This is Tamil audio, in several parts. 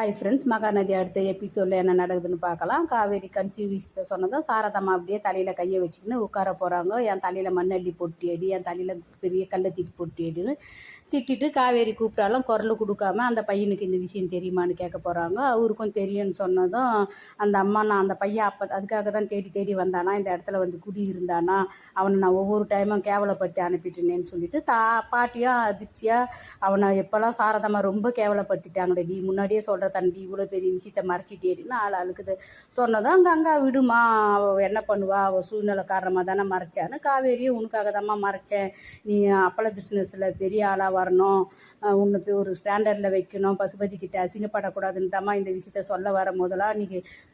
ஹாய் ஃப்ரெண்ட்ஸ் மகாநதி அடுத்த எபிசோடில் என்ன நடக்குதுன்னு பார்க்கலாம். காவேரி கன்சீவ் சொன்னதும் சாரதம்மா அப்படியே தலையில் கையை வச்சுக்கின்னு உட்கார போகிறாங்க என் தலையில் மண்ணள்ளி பொட்டி அடி என் தலையில் பெரிய கள்ளத்தீக்கு பொட்டி அடின்னு திட்டிட்டு காவேரி கூப்பிட்டாலும் குரல் கொடுக்காம அந்த பையனுக்கு இந்த விஷயம் தெரியுமான்னு கேட்க போகிறாங்க அவருக்கும் தெரியும்னு சொன்னதும் அந்த அம்மா நான் அந்த பையன் அப்போ அதுக்காக தான் தேடி தேடி வந்தானா இந்த இடத்துல வந்து குடி இருந்தானா அவனை நான் ஒவ்வொரு டைமும் கேவலப்படுத்தி அனுப்பிட்டுனேன்னு சொல்லிட்டு தா பாட்டியும் அதிர்ச்சியாக அவனை எப்போல்லாம் சாரதம்மா ரொம்ப கேவலப்படுத்திட்டாங்களே நீ முன்னாடியே சொல்கிற தண்டி இவ்வளோ பெரிய விஷயத்த மறைச்சிட்டேன்னு ஆள் அழுக்குது. சொன்னதும் அங்கே அங்கே விடுமா அவள் என்ன பண்ணுவா? அவள் சூழ்நிலை காரணமாக தானே மறைச்சான்னு காவேரியும் உனக்காக தாம்மா மறைச்சேன். நீ அப்பள பிஸ்னஸில் பெரிய ஆளாக வரணும். உன்னை போய் ஒரு ஸ்டாண்டர்டில் வைக்கணும். பசுபதி கிட்ட அசிங்கப்படக்கூடாதுன்னு தாம்மா இந்த விஷயத்த சொல்ல வர முதலாக நீ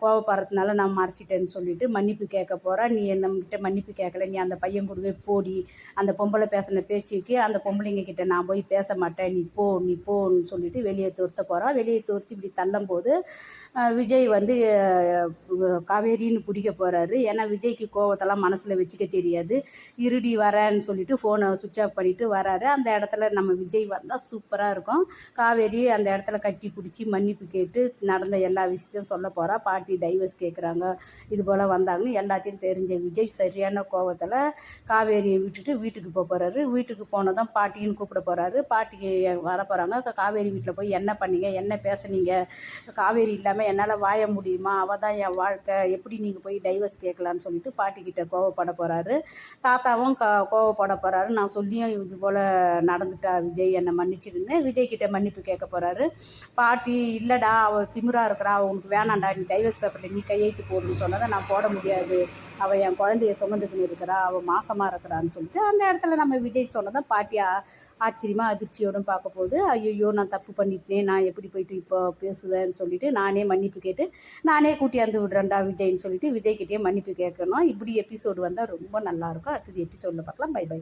கோவப்படுறதுனால நான் மறைச்சிட்டேன்னு சொல்லிட்டு மன்னிப்பு கேட்க போகிறா நீ நம்மக்கிட்ட மன்னிப்பு கேட்கல. நீ அந்த பையன் கூடவே போடி. அந்த பொம்பளை பேசின பேச்சுக்கு அந்த பொம்பளைங்க கிட்ட நான் போய் பேச மாட்டேன். நீ போ நீ போன்னு சொல்லிட்டு வெளியே துரத்த போகிறா வெளியே துரத்தி இப்படி தள்ளும்போது விஜய் வந்து காவேரின்னு பிடிக்க போகிறாரு ஏன்னா விஜய்க்கு கோவத்தெல்லாம் மனசில் வச்சுக்க தெரியாது. இருடி வரேன்னு சொல்லிட்டு ஃபோனை சுவிட்ச் ஆஃப் பண்ணிவிட்டு வராரு. அந்த இடத்துல நம்ம விஜய் வந்தால் சூப்பராக இருக்கும். காவேரி அந்த இடத்துல கட்டி பிடிச்சி மன்னிப்பு கேட்டு நடந்த எல்லா விஷயத்தையும் சொல்ல போகிறா பாட்டி டைவர்ஸ் கேட்குறாங்க இது போல் வந்தாங்கன்னு எல்லாத்தையும் தெரிஞ்ச விஜய் சரியான கோவத்தில் காவேரியை விட்டுட்டு வீட்டுக்கு போக போகிறாரு வீட்டுக்கு போனதும் பாட்டின்னு கூப்பிட போகிறாரு பாட்டிக்கு வர போகிறாங்க காவேரி வீட்டில் போய் என்ன பண்ணீங்க? என்ன பேசுனீங்க? காவேரி இல்லாமல் என்னால் வாய முடியுமா? அவள் தான் என் வாழ்க்கை. எப்படி நீங்கள் போய் டைவர்ஸ் கேட்கலான்னு சொல்லிட்டு பாட்டிக்கிட்ட கோவப்பட போகிறாரு தாத்தாவும் க கோவப்பட போகிறாரு நான் சொல்லியும் இது போல் நடந்துட்டா விஜய் என்னை மன்னிச்சிடுன்னு விஜய் கிட்ட மன்னிப்பு கேட்க போகிறாரு பாட்டி இல்லைடா அவள் திமிரா இருக்கிறா. அவள் உனக்கு வேணாண்டா நீ டைவர்ஸ் பேப்பரில் நீ கையெழுத்து போடுன்னு சொன்னதை நான் போட முடியாது. அவள் என் குழந்தைய சுமந்துக்குன்னு இருக்கிறா அவள் மாசமாக இருக்கிறான்னு சொல்லிட்டு அந்த இடத்துல நம்ம விஜய் சொன்னதை பாட்டி ஆச்சரியமாக அதிர்ச்சியோடும் பார்க்க போகுது ஐயோ நான் தப்பு பண்ணிட்டேன் நான் எப்படி போயிட்டு இப்போ பேசுவேன்னு சொல்லிட்டு நானே மன்னிப்பு கேட்டு நானே கூட்டியாந்து விடுறேன்டா விஜய்ன்னு சொல்லிட்டு விஜய்கிட்டயே மன்னிப்பு கேட்கணும். இப்படி எபிசோடு வந்தால் ரொம்ப நல்லாயிருக்கும் அடுத்தது எபிசோடில் பார்க்கலாம். By by